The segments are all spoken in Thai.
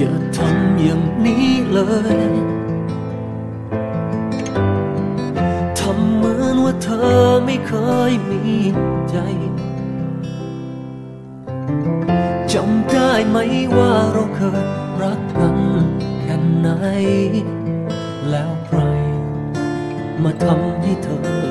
อย่าทำอย่างนี้เลย ทำเหมือนว่าเธอไม่เคยมีใจ จำได้ไหมว่าเราเคยรักกันแค่ไหน แล้วใคร มาทำให้เธอ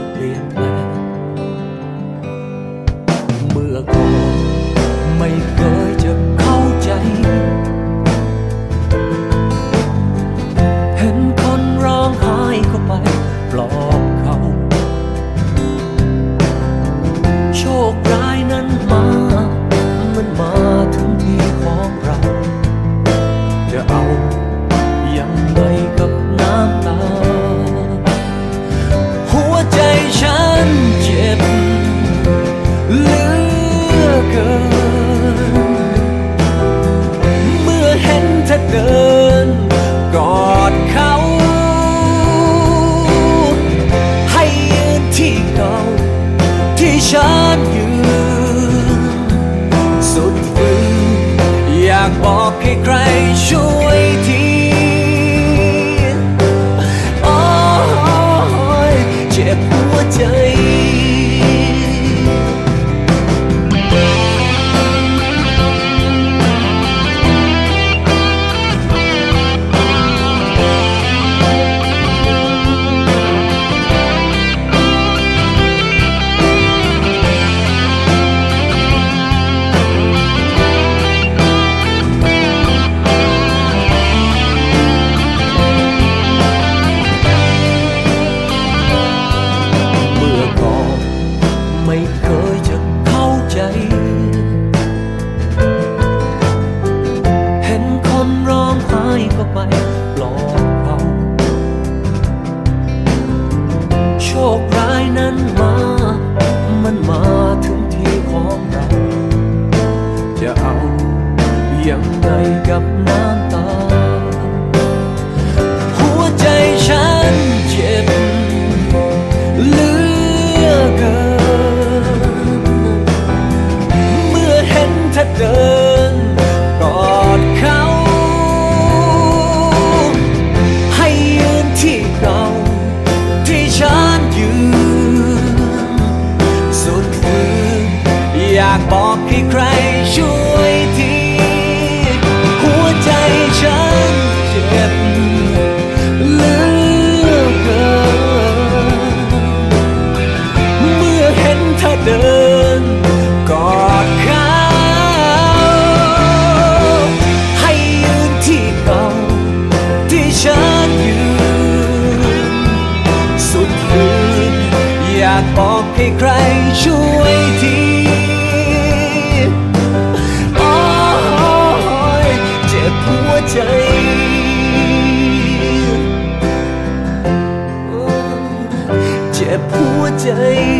โชคร้ายนั้นมา มันมาถึงากบอกให้ใครช่วยที คร้ายนั้นมา มันมาถึงที่ของเรา จะเอายังไงกับน้ำากบอกให้ใครช่วยที หัวใจฉันเจ็บเหลือเกิน เมื่อเห็นเธอเดิน กอดเขาให้ยืนที่เก่าที่ฉันยืน สุดฝืนอยากบอกให้ใคร dậy